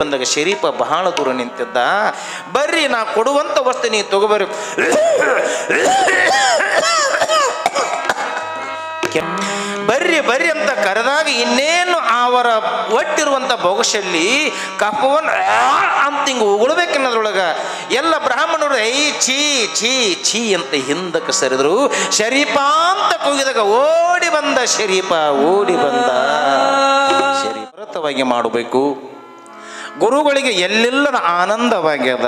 ಬಂದಾಗ ಶರೀಫ ಬಹಳ ದೂರ ನಿಂತಿದ್ದ. ಬರ್ರಿ, ನಾ ಕೊಡುವಂತ ವಸ್ತು ನೀ ತಗೋಬರ್ರಿ. ಬರ್ರಿ ಬರ್ರಿ ಅಂತ ಕರೆದಾಗ ಇನ್ನೇನು ಅವರ ಒಟ್ಟಿರುವಂತ ಬೊಗಸಲ್ಲಿ ಕಪ್ಪವನ್ನು ಅಂತ ಹಿಂಗೆ ಉಗುಳ್ಬೇಕನ್ನೋದ್ರೊಳಗ ಎಲ್ಲ ಬ್ರಾಹ್ಮಣರು ಐ ಛೀ ಛೀ ಛೀ ಅಂತ ಹಿಂದಕ್ಕೆ ಸರಿದ್ರು. ಶರೀಫ ಅಂತ ಕೂಗಿದಾಗ ಓಡಿ ಬಂದ ಶರೀಫ, ಓಡಿ ಬಂದ. ಶರೀಫ ವ್ರತವಾಗಿ ಮಾಡಬೇಕು. ಗುರುಗಳಿಗೆ ಎಲ್ಲೆಲ್ಲರ ಆನಂದವಾಗ್ಯದ?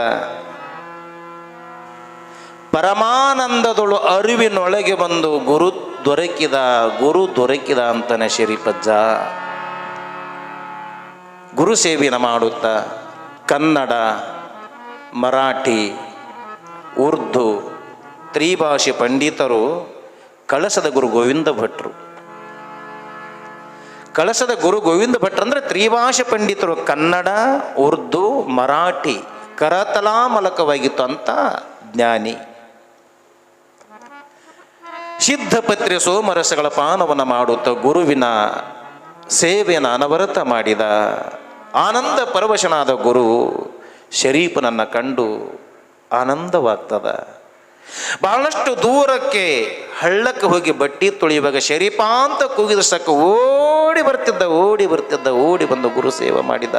ಪರಮಾನಂದದಳು ಅರಿವಿನೊಳಗೆ ಬಂದು ಗುರು ದೊರಕಿದ ಗುರು ದೊರಕಿದ ಅಂತಾನೆ ಶ್ರೀಪಜ್ಜ. ಗುರು ಸೇವಿನ ಮಾಡುತ್ತಾ ಕನ್ನಡ, ಮರಾಠಿ, ಉರ್ದು, ತ್ರಿಭಾಷೆ ಪಂಡಿತರು ಕಳಸದ ಗುರು ಗೋವಿಂದ ಭಟ್ರು. ಕಳಸದ ಗುರು ಗೋವಿಂದ ಭಟ್ರು ಅಂದ್ರೆ ತ್ರಿಭಾಷೆ ಪಂಡಿತರು ಕನ್ನಡ, ಉರ್ದು, ಮರಾಠಿ, ಕರತಲಾಮಲಕವಾಗಿತ್ತು ಅಂತ ಜ್ಞಾನಿ. ಸಿದ್ಧಪತ್ರೆ ಸೋಮರಸಗಳ ಪಾನವನ್ನು ಮಾಡುತ್ತ ಗುರುವಿನ ಸೇವೆಯನ್ನು ಅನವರತ ಮಾಡಿದ ಆನಂದ ಪರವಶನಾದ ಗುರು ಶರೀಫನನ್ನು ಕಂಡು ಆನಂದವಾಗ್ತದ. ಬಹಳಷ್ಟು ದೂರಕ್ಕೆ ಹಳ್ಳಕ್ಕೆ ಹೋಗಿ ಬಟ್ಟಿ ತೊಳೆಯುವಾಗ ಶರೀಫ ಅಂತ ಕೂಗಿದ ಓಡಿ ಬರ್ತಿದ್ದ ಓಡಿ ಬರ್ತಿದ್ದ, ಓಡಿ ಬಂದು ಗುರು ಸೇವೆ ಮಾಡಿದ.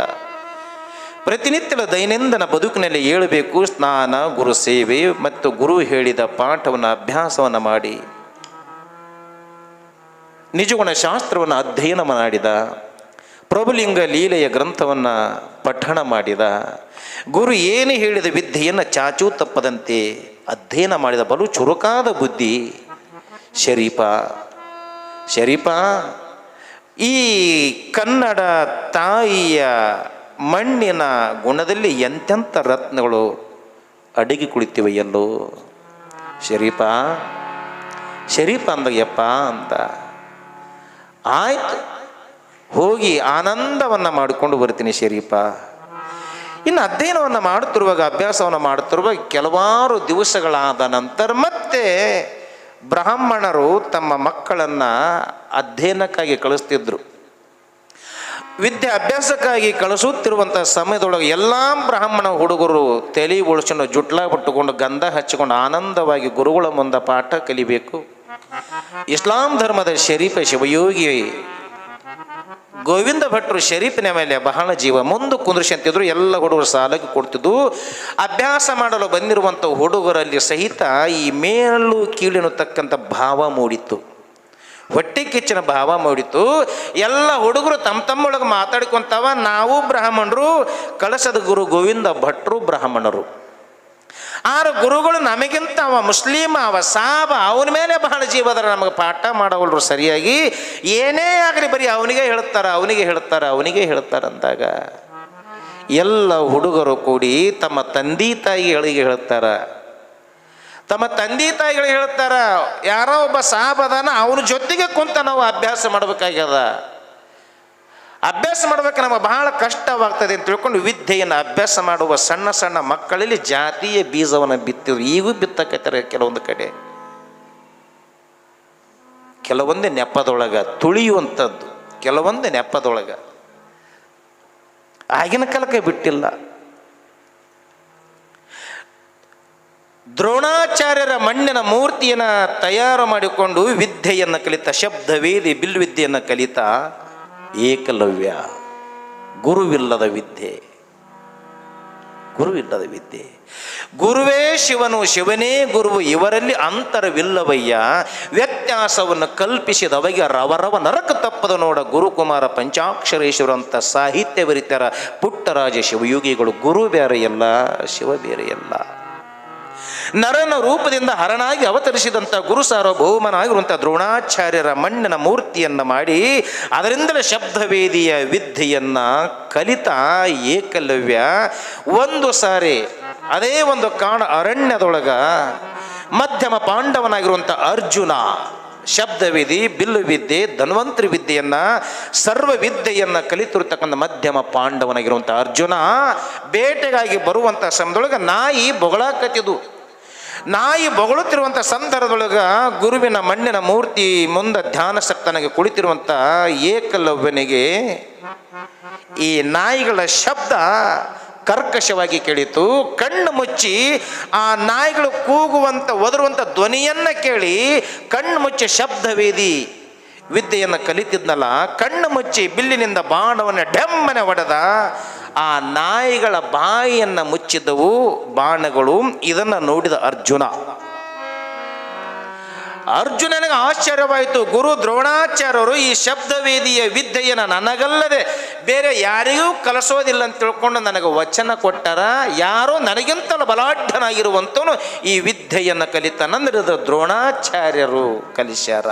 ಪ್ರತಿನಿತ್ಯದ ದೈನಂದಿನ ಬದುಕಿನಲ್ಲಿ ಏಳಬೇಕು ಸ್ನಾನ, ಗುರು ಸೇವೆ ಮತ್ತು ಗುರು ಹೇಳಿದ ಪಾಠವನ್ನು, ಅಭ್ಯಾಸವನ್ನು ಮಾಡಿ. ನಿಜಗುಣ ಶಾಸ್ತ್ರವನ್ನು ಅಧ್ಯಯನ ಮಾಡಿದ. ಪ್ರಭುಲಿಂಗ ಲೀಲೆಯ ಗ್ರಂಥವನ್ನು ಪಠಣ ಮಾಡಿದ. ಗುರು ಏನು ಹೇಳಿದ ವಿದ್ಯೆಯನ್ನು ಚಾಚೂ ತಪ್ಪದಂತೆ ಅಧ್ಯಯನ ಮಾಡಿದ ಬಲು ಚುರುಕಾದ ಬುದ್ಧಿ ಶರೀಫ ಶರೀಫ ಈ ಕನ್ನಡ ತಾಯಿಯ ಮಣ್ಣಿನ ಗುಣದಲ್ಲಿ ಎಂತೆಂಥ ರತ್ನಗಳು ಅಡಗಿ ಕುಳಿತಿವೆ ಎಲ್ಲೋ. ಶರೀಫ ಶರೀಫ ಅಂದಯ್ಯಪ್ಪ ಅಂತ. ಆಯ್ತು, ಹೋಗಿ ಆನಂದವನ್ನು ಮಾಡಿಕೊಂಡು ಬರ್ತೀನಿ ಶರೀಫ ಇನ್ನು ಅಧ್ಯಯನವನ್ನು ಮಾಡುತ್ತಿರುವಾಗ, ಅಭ್ಯಾಸವನ್ನು ಮಾಡುತ್ತಿರುವಾಗ ಕೆಲವಾರು ದಿವಸಗಳಾದ ನಂತರ ಮತ್ತೆ ಬ್ರಾಹ್ಮಣರು ತಮ್ಮ ಮಕ್ಕಳನ್ನು ಅಧ್ಯಯನಕ್ಕಾಗಿ ಕಳಿಸ್ತಿದ್ರು. ವಿದ್ಯೆ ಅಭ್ಯಾಸಕ್ಕಾಗಿ ಕಳಿಸುತ್ತಿರುವಂಥ ಸಮಯದೊಳಗೆ ಎಲ್ಲ ಬ್ರಾಹ್ಮಣ ಹುಡುಗರು ತಲೆ ಉಳಿಸ್ಕೊಂಡು ಜುಟ್ಲ ಬಿಟ್ಟುಕೊಂಡು ಗಂಧ ಹಚ್ಚಿಕೊಂಡು ಆನಂದವಾಗಿ ಗುರುಗಳ ಮುಂದೆ ಪಾಠ ಕಲಿಬೇಕು. ಇಸ್ಲಾಂ ಧರ್ಮದ ಶರೀಫ ಶಿವಯೋಗಿ ಗೋವಿಂದ ಭಟ್ರು ಶರೀಫಿನ ಮೇಲೆ ಬಹಳ ಜೀವ ಮುಂದೆ ಕುಂದ್ರಿಸಂತಿದ್ರು ಎಲ್ಲ ಹುಡುಗರು ಸಾಲಕ್ಕೆ ಕೊಡ್ತಿದ್ದು ಅಭ್ಯಾಸ ಮಾಡಲು ಬಂದಿರುವಂಥ ಹುಡುಗರಲ್ಲಿ ಸಹಿತ ಈ ಮೇಲು ಕೀಳಿನತಕ್ಕಂಥ ಭಾವ ಮೂಡಿತ್ತು. ಹೊಟ್ಟೆ ಕಿಚ್ಚಿನ ಭಾವ ಮೂಡಿತು ಎಲ್ಲ ಹುಡುಗರು ತಮ್ಮ ತಮ್ಮೊಳಗೆ ಮಾತಾಡ್ಕೊಂತಾವ, ನಾವು ಬ್ರಾಹ್ಮಣರು, ಕಳಸದ ಗುರು ಗೋವಿಂದ ಭಟ್ರು ಬ್ರಾಹ್ಮಣರು. ಆರು ಗುರುಗಳು ನಮಗಿಂತ ಅವ ಮುಸ್ಲಿಮ, ಅವ ಸಾಬ, ಅವನ ಮೇಲೆ ಬಹಳ ಜೀವದರ ನಮಗೆ ಪಾಠ ಮಾಡವಲ್ರು ಸರಿಯಾಗಿ. ಏನೇ ಆಗಲಿ ಬರೀ ಅವನಿಗೆ ಹೇಳ್ತಾರ ಅವನಿಗೆ ಹೇಳ್ತಾರ ಅವನಿಗೆ ಹೇಳ್ತಾರ ಅಂದಾಗ ಎಲ್ಲ ಹುಡುಗರು ಕೂಡಿ ತಮ್ಮ ತಂದೆ ತಾಯಿಗಳಿಗೆ ಹೇಳ್ತಾರ. ತಮ್ಮ ತಂದೆ ತಾಯಿಗಳಿಗೆ ಹೇಳ್ತಾರ, ಯಾರೋ ಒಬ್ಬ ಸಾಬ್ ಅದಾನ, ಅವನ ಜೊತೆಗೆ ಕುಂತ ನಾವು ಅಭ್ಯಾಸ ಮಾಡ್ಬೇಕಾಗ್ಯದ. ಅಭ್ಯಾಸ ಮಾಡಬೇಕು ನಮಗೆ ಬಹಳ ಕಷ್ಟವಾಗ್ತದೆ ಅಂತ ತಿಳ್ಕೊಂಡು ವಿದ್ಯೆಯನ್ನು ಅಭ್ಯಾಸ ಮಾಡುವ ಸಣ್ಣ ಸಣ್ಣ ಮಕ್ಕಳಲ್ಲಿ ಜಾತಿಯ ಬೀಜವನ್ನು ಬಿತ್ತಿದ್ರು. ಈಗೂ ಬಿತ್ತಕತ್ತಾರೆ ಕೆಲವೊಂದು ಕಡೆ. ಕೆಲವೊಂದು ನೆಪದೊಳಗ ತುಳಿಯುವಂಥದ್ದು, ಕೆಲವೊಂದು ನೆಪದೊಳಗ. ಆಗಿನ ಕಾಲಕ್ಕೆ ಬಿಟ್ಟಿಲ್ಲ. ದ್ರೋಣಾಚಾರ್ಯರ ಮಣ್ಣಿನ ಮೂರ್ತಿಯನ್ನು ತಯಾರು ಮಾಡಿಕೊಂಡು ವಿದ್ಯೆಯನ್ನು ಕಲಿತ, ಶಬ್ದವೇದಿ, ಬಿಲ್ವಿದ್ಯೆಯನ್ನು ಕಲಿತ ಏಕಲವ್ಯ, ಗುರುವಿಲ್ಲದ ವಿದ್ಯೆ. ಗುರುವಿಲ್ಲದ ವಿದ್ಯೆ. ಗುರುವೇ ಶಿವನು, ಶಿವನೇ ಗುರುವು, ಇವರಲ್ಲಿ ಅಂತರವಿಲ್ಲವಯ್ಯ. ವ್ಯತ್ಯಾಸವನ್ನು ಕಲ್ಪಿಸಿದವಗೆ ರವರವ ನರಕ ತಪ್ಪದ ನೋಡ ಗುರುಕುಮಾರ ಪಂಚಾಕ್ಷರೇಶ್ವರಂಥ ಸಾಹಿತ್ಯ ಬರಿತಾರ ಪುಟ್ಟರಾಜ ಶಿವಯೋಗಿಗಳು ಗುರು ಬೇರೆಯಲ್ಲ, ಶಿವ ಬೇರೆಯಲ್ಲ. ನರನ ರೂಪದಿಂದ ಹರನಾಗಿ ಅವತರಿಸಿದಂಥ ಗುರು ಸಾರ್ವಭೌಮನಾಗಿರುವಂಥ ದ್ರೋಣಾಚಾರ್ಯರ ಮಣ್ಣಿನ ಮೂರ್ತಿಯನ್ನು ಮಾಡಿ ಅದರಿಂದಲೇ ಶಬ್ದವೇದಿಯ ವಿದ್ಯೆಯನ್ನು ಕಲಿತ ಏಕಲವ್ಯ. ಒಂದು ಸಾರಿ ಅದೇ ಒಂದು ಕಾಣ ಅರಣ್ಯದೊಳಗ ಮಧ್ಯಮ ಪಾಂಡವನಾಗಿರುವಂಥ ಅರ್ಜುನ ಶಬ್ದವಿಧಿ ಬಿಲ್ಲು ವಿದ್ಯೆ ಧನ್ವಂತ್ರಿ ವಿದ್ಯೆಯನ್ನ ಸರ್ವ ವಿದ್ಯೆಯನ್ನ ಕಲಿತಿರ್ತಕ್ಕಂಥ ಮಧ್ಯಮ ಪಾಂಡವನಾಗಿರುವಂಥ ಅರ್ಜುನ. ಬೇಟೆಗಾಗಿ ಬರುವಂಥ ಸಮಯದೊಳಗೆ ನಾಯಿ ಬೊಗಳಾಕತ್ತಿದ್ದು ನಾಯಿ ಬೊಗಳುತ್ತಿರುವಂಥ ಸಂದರ್ಭದೊಳಗ ಗುರುವಿನ ಮಣ್ಣಿನ ಮೂರ್ತಿ ಮುಂದೆ ಧ್ಯಾನಸಕ್ತನಿಗೆ ಕುಳಿತಿರುವಂಥ ಏಕಲವ್ಯನಿಗೆ ಈ ನಾಯಿಗಳ ಶಬ್ದ ಕರ್ಕಶವಾಗಿ ಕೇಳಿತು. ಕಣ್ಣು ಮುಚ್ಚಿ ಆ ನಾಯಿಗಳು ಕೂಗುವಂತ, ಒದರುವಂತ ಧ್ವನಿಯನ್ನ ಕೇಳಿ ಕಣ್ಣು ಮುಚ್ಚಿ ಶಬ್ದವೇದಿ ವಿದ್ಯೆಯನ್ನು ಕಲಿತಿದ್ನಲ್ಲ, ಕಣ್ಣು ಮುಚ್ಚಿ ಬಿಲ್ಲಿನಿಂದ ಬಾಣವನ್ನು ಡೆಮ್ಮನೆ ಹೊಡೆದ ಆ ನಾಯಿಗಳ ಬಾಯಿಯನ್ನು ಮುಚ್ಚಿದ್ದವು ಬಾಣಗಳು. ಇದನ್ನು ನೋಡಿದ ಅರ್ಜುನ. ಅರ್ಜುನನಿಗೆ ಆಶ್ಚರ್ಯವಾಯಿತು, ಗುರು ದ್ರೋಣಾಚಾರ್ಯರು ಈ ಶಬ್ದವೇದಿಯ ವಿದ್ಯೆಯನ್ನು ನನಗಲ್ಲದೆ ಬೇರೆ ಯಾರಿಗೂ ಕಲಿಸೋದಿಲ್ಲ ಅಂತ ತಿಳ್ಕೊಂಡು ನನಗೆ ವಚನ ಕೊಟ್ಟರ? ಯಾರೋ ನನಗಿಂತಲೂ ಬಲಾಢ್ಯನಾಗಿರುವಂತನು ಈ ವಿದ್ಯೆಯನ್ನು ಕಲಿತಾನಂದ್ರೆ ದ್ರೋಣಾಚಾರ್ಯರು ಕಲಿಸ್ಯಾರ.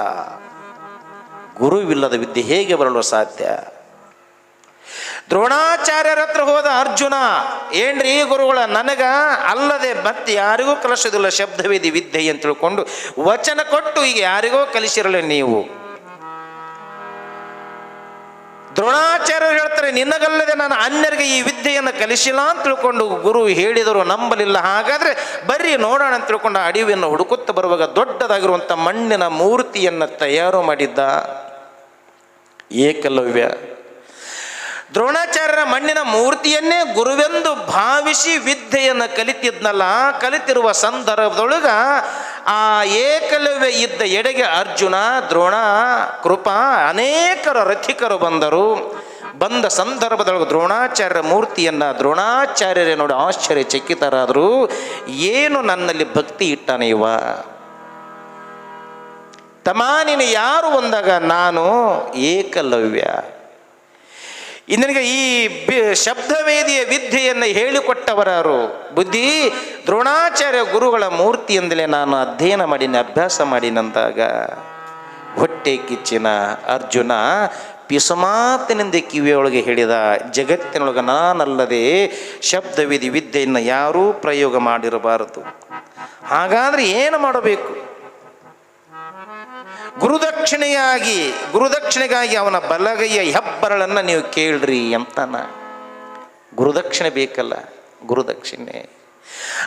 ಗುರುವಿಲ್ಲದ ವಿದ್ಯೆ ಹೇಗೆ ಬರಲು ಸಾಧ್ಯ? ದ್ರೋಣಾಚಾರ್ಯರ ಹತ್ರ ಹೋದ ಅರ್ಜುನ, ಏನ್ರಿ ಗುರುಗಳ, ನನಗ ಅಲ್ಲದೆ ಮತ್ತೆ ಯಾರಿಗೂ ಕಲಿಸೋದಿಲ್ಲ ಶಬ್ದವೇದಿ ವಿದ್ಯೆ ಅಂತ ತಿಳ್ಕೊಂಡು ವಚನ ಕೊಟ್ಟು ಈಗ ಯಾರಿಗೋ ಕಲಿಸಿರಲ್ಲ ನೀವು. ದ್ರೋಣಾಚಾರ್ಯರು ಹೇಳ್ತಾರೆ, ನಿನಗಲ್ಲದೆ ನಾನು ಅನ್ಯರಿಗೆ ಈ ವಿದ್ಯೆಯನ್ನು ಕಲಿಸಿಲ್ಲ ಅಂತ ತಿಳ್ಕೊಂಡು ಗುರು ಹೇಳಿದರು, ನಂಬಲಿಲ್ಲ. ಹಾಗಾದ್ರೆ ಬರ್ರಿ ನೋಡೋಣ ಅಂತ ತಿಳ್ಕೊಂಡು ಅಡಿವಿಯನ್ನು ಹುಡುಕುತ್ತಾ ಬರುವಾಗ ದೊಡ್ಡದಾಗಿರುವಂಥ ಮಣ್ಣಿನ ಮೂರ್ತಿಯನ್ನು ತಯಾರು ಮಾಡಿದ್ದ ಏಕಲವ್ಯ. ದ್ರೋಣಾಚಾರ್ಯರ ಮಣ್ಣಿನ ಮೂರ್ತಿಯನ್ನೇ ಗುರುವೆಂದು ಭಾವಿಸಿ ವಿದ್ಯೆಯನ್ನು ಕಲಿತಿದ್ನಲ್ಲ, ಕಲಿತಿರುವ ಸಂದರ್ಭದೊಳಗ ಆ ಏಕಲವ್ಯ ಇದ್ದ ಎಡೆಗೆ ಅರ್ಜುನ, ದ್ರೋಣ, ಕೃಪಾ ಅನೇಕರ ರಥಿಕರು ಬಂದರು. ಬಂದ ಸಂದರ್ಭದೊಳಗೆ ದ್ರೋಣಾಚಾರ್ಯರ ಮೂರ್ತಿಯನ್ನು ದ್ರೋಣಾಚಾರ್ಯರೇ ನೋಡಿ ಆಶ್ಚರ್ಯಚಕಿತರಾದರು. ಏನು ನನ್ನಲ್ಲಿ ಭಕ್ತಿ ಇಟ್ಟಾನೆ ಇವ? ತಮ್ಮ ನೀನು ಯಾರು ಬಂದಾಗ ನಾನು ಏಕಲವ್ಯ? ಇನ್ನನಿಗೆ ಈ ಶಬ್ದವೇದಿಯ ವಿದ್ಯೆಯನ್ನು ಹೇಳಿಕೊಟ್ಟವರಾರು. ಬುದ್ಧಿ ದ್ರೋಣಾಚಾರ್ಯ ಗುರುಗಳ ಮೂರ್ತಿಯಿಂದಲೇ ನಾನು ಅಧ್ಯಯನ ಮಾಡೀನಿ, ಅಭ್ಯಾಸ ಮಾಡಿನಂದಾಗ ಹೊಟ್ಟೆ ಕಿಚ್ಚಿನ ಅರ್ಜುನ ಪಿಸುಮಾತಿನಿಂದ ಕಿವಿಯೊಳಗೆ ಹೇಳಿದ, ಜಗತ್ತಿನೊಳಗೆ ನಾನಲ್ಲದೆ ಶಬ್ದವಿಧಿ ವಿದ್ಯೆಯನ್ನು ಯಾರೂ ಪ್ರಯೋಗ ಮಾಡಿರಬಾರದು. ಹಾಗಾದರೆ ಏನು ಮಾಡಬೇಕು? ಗುರುದಕ್ಷಿಣೆಯಾಗಿ, ಗುರುದಕ್ಷಿಣೆಗಾಗಿ ಅವನ ಬಲಗೈಯ ಹೆಬ್ಬರಳನ್ನು ನೀವು ಕೇಳ್ರಿ ಅಂತಾನ. ಗುರುದಕ್ಷಿಣೆ ಬೇಕಲ್ಲ, ಗುರುದಕ್ಷಿಣೆ.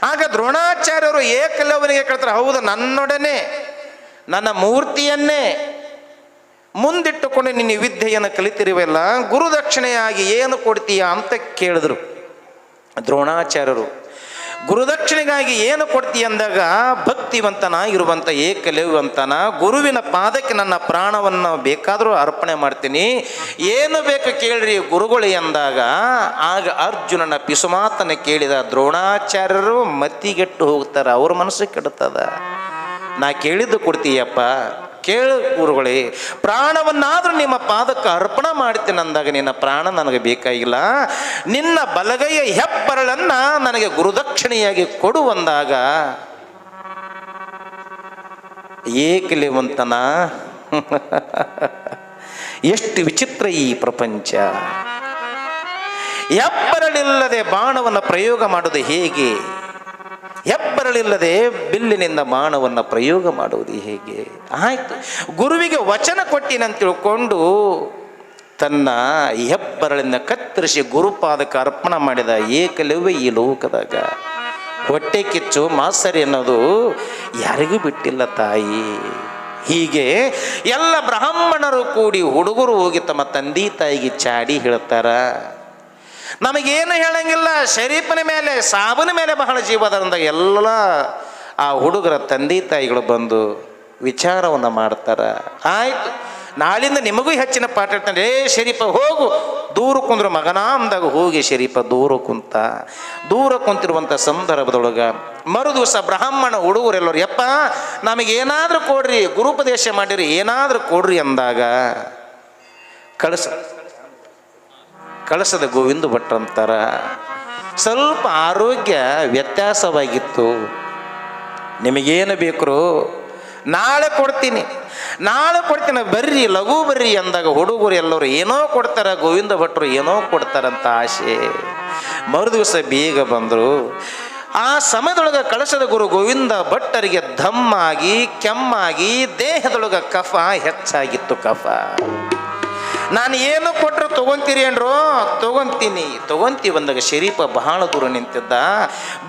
ಆಗ ದ್ರೋಣಾಚಾರ್ಯರು ಏಕಲವನಿಗೆ ಕೇಳ್ತಾರೆ, ಹೌದು, ನನ್ನೊಡನೆ, ನನ್ನ ಮೂರ್ತಿಯನ್ನೇ ಮುಂದಿಟ್ಟುಕೊಂಡು ನಿನ್ನ ವಿದ್ಯೆಯನ್ನು ಕಲಿತಿರುವಲ್ಲ, ಗುರುದಕ್ಷಿಣೆಯಾಗಿ ಏನು ಕೊಡ್ತೀಯಾ ಅಂತ ಕೇಳಿದ್ರು. ದ್ರೋಣಾಚಾರ್ಯರು ಗುರುದಕ್ಷಿಣೆಗಾಗಿ ಏನು ಕೊಡ್ತಿ ಅಂದಾಗ ಭಕ್ತಿವಂತನ ಇರುವಂಥ ಏಕಲೇವಂತನ, ಗುರುವಿನ ಪಾದಕ್ಕೆ ನನ್ನ ಪ್ರಾಣವನ್ನು ಬೇಕಾದರೂ ಅರ್ಪಣೆ ಮಾಡ್ತೀನಿ. ಏನು ಬೇಕು ಕೇಳ್ರಿ ಗುರುಗಳು ಎಂದಾಗ ಆಗ ಅರ್ಜುನನ ಪಿಸುಮಾತನ ಕೇಳಿದ ದ್ರೋಣಾಚಾರ್ಯರು ಮತ್ತಿಗೆಟ್ಟು ಹೋಗ್ತಾರೆ, ಅವ್ರ ಮನಸ್ಸು ಕೆಡುತ್ತದ. ನಾ ಕೇಳಿದ್ದು ಕೊಡ್ತೀಯಪ್ಪ ಕೇಳು ಗುರುಗಳೇ, ಪ್ರಾಣವನ್ನಾದರೂ ನಿಮ್ಮ ಪಾದಕ್ಕೆ ಅರ್ಪಣ ಮಾಡ್ತೀನಿ ಅಂದಾಗ ನಿನ್ನ ಪ್ರಾಣ ನನಗೆ ಬೇಕಾಗಿಲ್ಲ. ನಿನ್ನ ಬಲಗೈಯ ಹೆಬ್ಬರಳನ್ನು ನನಗೆ ಗುರುದಕ್ಷಿಣೆಯಾಗಿ ಕೊಡುವಂದಾಗ ಏಕಲಿವಂತನ. ಎಷ್ಟು ವಿಚಿತ್ರ ಈ ಪ್ರಪಂಚ. ಎಬ್ಬರಳಿಲ್ಲದೆ ಬಾಣವನ್ನು ಪ್ರಯೋಗ ಮಾಡೋದು ಹೇಗೆ? ಹೆಬ್ಬರಳಿಲ್ಲದೆ ಬಿಲ್ಲಿನಿಂದ ಬಾಣವನ್ನು ಪ್ರಯೋಗ ಮಾಡುವುದು ಹೇಗೆ? ಆಯ್ತು. ಗುರುವಿಗೆ ವಚನ ಕೊಟ್ಟಿನಂತ ತಿಳ್ಕೊಂಡು ತನ್ನ ಹೆಬ್ಬರಳಿಂದ ಕತ್ತರಿಸಿ ಗುರುಪಾದಕ್ಕೆ ಅರ್ಪಣ ಮಾಡಿದ ಏಕಲವ್ಯ ಈ ಲೋಕದಾಗ. ಹೊಟ್ಟೆ ಕಿಚ್ಚು ಮಾಸರಿ ಅನ್ನೋದು ಯಾರಿಗೂ ಬಿಟ್ಟಿಲ್ಲ ತಾಯಿ. ಹೀಗೆ ಎಲ್ಲ ಬ್ರಾಹ್ಮಣರು ಕೂಡಿ ಹುಡುಗರು ಹೋಗಿ ತಮ್ಮ ತಂದೆ ತಾಯಿಗೆ ಚಾಡಿ ಹೇಳ್ತಾರ. ನಮಗೇನು ಹೇಳಂಗಿಲ್ಲ, ಶರೀಫನ ಮೇಲೆ, ಸಾಬನ ಮೇಲೆ ಬಹಳ ಜೀವದರಿಂದ ಎಲ್ಲ ಆ ಹುಡುಗರ ತಂದೆ ತಾಯಿಗಳು ಬಂದು ವಿಚಾರವನ್ನು ಮಾಡ್ತಾರೆ. ಆಯ್ತು, ನಾಳಿಂದ ನಿಮಗೂ ಹೆಚ್ಚಿನ ಪಾಠ ಹೇಳ್ತಾನೆ. ಏ ಶರೀಫ, ಹೋಗು. ದೂರ ಕುಂದ್ರು ಮಗನ ಅಂದಾಗ ಹೋಗಿ ಶರೀಫ, ದೂರ ಕುಂತ. ದೂರ ಕುಂತಿರುವಂಥ ಸಂದರ್ಭದೊಳಗೆ ಮರು ದಿವಸ ಬ್ರಾಹ್ಮಣ ಹುಡುಗರೆಲ್ಲರು ಯಪ್ಪ, ನಮಗೇನಾದರೂ ಕೊಡ್ರಿ, ಗುರುಪದೇಶ ಮಾಡಿರಿ, ಏನಾದರೂ ಕೊಡ್ರಿ ಅಂದಾಗ ಕಳಿಸ ಕಳಸದ ಗೋವಿಂದ ಭಟ್ರಂತಾರ ಸ್ವಲ್ಪ ಆರೋಗ್ಯ ವ್ಯತ್ಯಾಸವಾಗಿತ್ತು. ನಿಮಗೇನು ಬೇಕು ನಾಳೆ ಕೊಡ್ತೀನಿ. ನಾಳೆ ಕೊಡ್ತೀನಿ. ಬರ್ರಿ, ಲಘು ಬರ್ರಿ ಅಂದಾಗ ಹುಡುಗರು ಎಲ್ಲರೂ ಏನೋ ಕೊಡ್ತಾರ, ಗೋವಿಂದ ಭಟ್ರು ಏನೋ ಕೊಡ್ತಾರಂತ ಆಸೆ. ಮರು ದಿವಸ ಬೇಗ ಬಂದರು. ಆ ಸಮಯದೊಳಗೆ ಕಳಸದ ಗುರು ಗೋವಿಂದ ಭಟ್ಟರಿಗೆ ಧಮ್ಮಾಗಿ, ಕೆಮ್ಮಾಗಿ, ದೇಹದೊಳಗೆ ಕಫ ಹೆಚ್ಚಾಗಿತ್ತು ಕಫ. ನಾನು ಏನು ಕೊಟ್ಟರು ತೊಗೊಂತೀರಿ ಏನ್ರು ತಗೊಂತೀನಿ ತಗೊಂತೀವಿ ಬಂದಾಗ ಶರೀಫ ಬಹಳ ದೂರ ನಿಂತಿದ್ದ.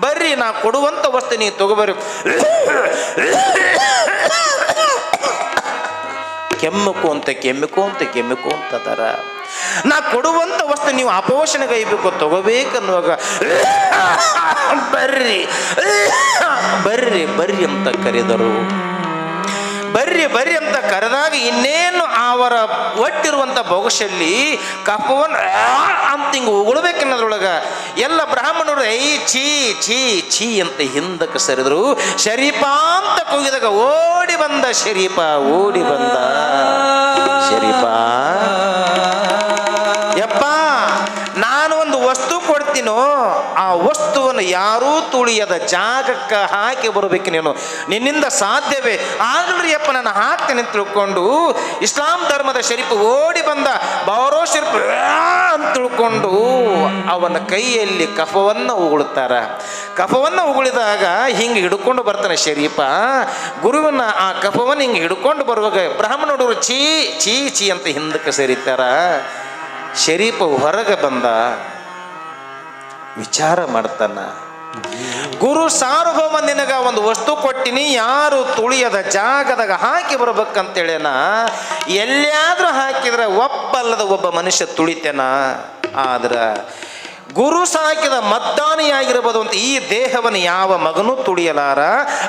ಬರ್ರಿ, ನಾ ಕೊಡುವಂಥ ವಸ್ತು ನೀ ತಗೋಬರ್ರಿ. ಕೆಮ್ಮಕು ಅಂತ ಕೆಮ್ಮಕು ಅಂತ, ಕೆಮ್ಮಕು ಅಂತದಾರ ನಾ ಕೊಡುವಂಥ ವಸ್ತು ನೀವು ಅಪೋಷಣೆಗೈಬೇಕು ತಗೋಬೇಕನ್ನುವಾಗ. ಬರ್ರಿ ಬರ್ರಿ ಬರ್ರಿ ಅಂತ ಕರೆದರು. ಬರ್ರಿ ಬರ್ರಿ ಅಂತ ಕರೆದಾಗ ಇನ್ನೇನು ಅವರ ಒಟ್ಟಿರುವಂಥ ಬೊಗಶಲ್ಲಿ ಕಫವನ್ ಅಂತ ಹಿಂಗೆ ಉಗುಳ್ಬೇಕನ್ನೋದ್ರೊಳಗೆ ಎಲ್ಲ ಬ್ರಾಹ್ಮಣರು ಐ ಛೀ ಛೀ ಛೀ ಅಂತ ಹಿಂದಕ್ಕೆ ಸರಿದ್ರು. ಶರೀಫ ಅಂತ ಕೂಗಿದಾಗ ಓಡಿ ಬಂದ ಶರೀಫ ಓಡಿ ಬಂದ ಶರೀಫ ಯಪ್ಪ, ನಾನು ಒಂದು ವಸ್ತು ಕೊಡ್ತೀನೋ ಆ ವಸ್ತುವನ್ನು ಯಾರೂ ತುಳಿಯದ ಜಾಗಕ್ಕೆ ಹಾಕಿ ಬರಬೇಕು ನೀನು. ನಿನ್ನಿಂದ ಸಾಧ್ಯವೇ? ಆಗಲ್ರಿ ಅಪ್ಪ ನಾನು ಹಾಕ್ತೇನೆ ತಿಳ್ಕೊಂಡು ಇಸ್ಲಾಂ ಧರ್ಮದ ಶರೀಫ್ ಓಡಿ ಬಂದ ಬೌರೋ ಶರೀಫ್ ಅಂತ ತಿಳ್ಕೊಂಡು ಅವನ ಕೈಯಲ್ಲಿ ಕಫವನ್ನು ಉಗುಳುತ್ತಾರ. ಕಫವನ್ನು ಉಗುಳಿದಾಗ ಹಿಂಗೆ ಹಿಡ್ಕೊಂಡು ಬರ್ತಾನೆ ಶರೀಫ. ಗುರುವಿನ ಆ ಕಫವನ್ನು ಹಿಂಗೆ ಹಿಡ್ಕೊಂಡು ಬರುವಾಗ ಬ್ರಾಹ್ಮಣ ಹುಡುಗರು ಚೀ ಚೀ ಚೀ ಅಂತ ಹಿಂದಕ್ಕೆ ಸೇರಿತಾರ. ಶರೀಫ ಹೊರಗೆ ಬಂದ. ವಿಚಾರ ಮಾಡ್ತಾನ. ಗುರು ಸಾರ್ವಭೌಮ, ನಿನಗ ಒಂದು ವಸ್ತು ಕೊಟ್ಟಿನಿ, ಯಾರು ತುಳಿಯದ ಜಾಗದಾಗ ಹಾಕಿ ಬರ್ಬೇಕಂತೇಳಿನ? ಎಲ್ಲಿಯಾದ್ರೂ ಹಾಕಿದ್ರೆ ಒಪ್ಪಲ್ಲದ ಒಬ್ಬ ಮನುಷ್ಯ ತುಳಿತೇನ? ಆದ್ರ ಗುರು ಸಾಕಿದ ಮದ್ದಾನಿಯಾಗಿರ್ಬೋದು ಅಂತ ಈ ದೇಹವನ್ನು ಯಾವ ಮಗನೂ ತುಳಿಯಲಾರ.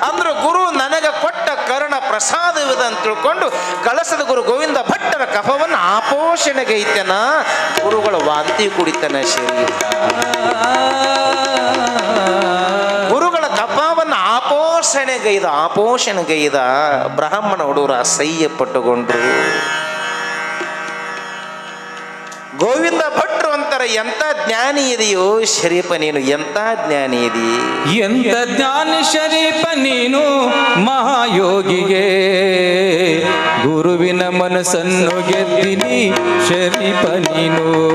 ಅಂದ್ರೆ ಗುರು ನನಗೆ ಕೊಟ್ಟ ಕರ್ಣ ಪ್ರಸಾದವಿದೆ ಅಂತ ತಿಳ್ಕೊಂಡು ಕಳಸದ ಗುರು ಗೋವಿಂದ ಭಟ್ಟರ ಕಫವನ್ನು ಆಪೋಷಣೆಗೈತೆನ ಗುರುಗಳ ವಾಂತಿ ಕುಡಿತನ ಶರೀರ. ಗುರುಗಳ ಕಪಾವನ್ನು ಆಪೋಷಣೆಗೈದ ಆಪೋಷಣೆಗೈದ ಬ್ರಾಹ್ಮಣ ಹುಡುಗರು ಅಸಹ್ಯ ಪಟ್ಟುಕೊಂಡ್ರು ಗೋವಿಂದ ಭಟ್ರು ಅಂತಾರೆ, ಎಂತ ಜ್ಞಾನಿ ಇದೆಯೋ ಶರೀಫ ನೀನು, ಎಂತ ಜ್ಞಾನಿ ಎಂತ ಜ್ಞಾನಿ ಶರೀಫ ನೀನು, ಮಹಾಯೋಗಿಗೆ. ಗುರುವಿನ ಮನಸ್ಸನ್ನು ಗೆದ್ದಿನಿ ಶರೀಪ ನೀನು.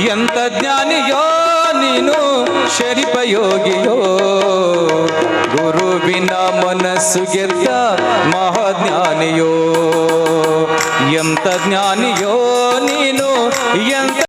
ಎಂತ ಜ್ಞಾನಿಯೋ ನೀನು ಶರೀಪ ಯೋಗಿಯೋ. ಗುರುವಿನ ಮನಸ್ಸು ಗೆದ್ದ ಮಹಾಜ್ಞಾನಿಯೋ. ಎಂತ ಜ್ಞಾನಿಯೋ ನೀನು, ಎಂತ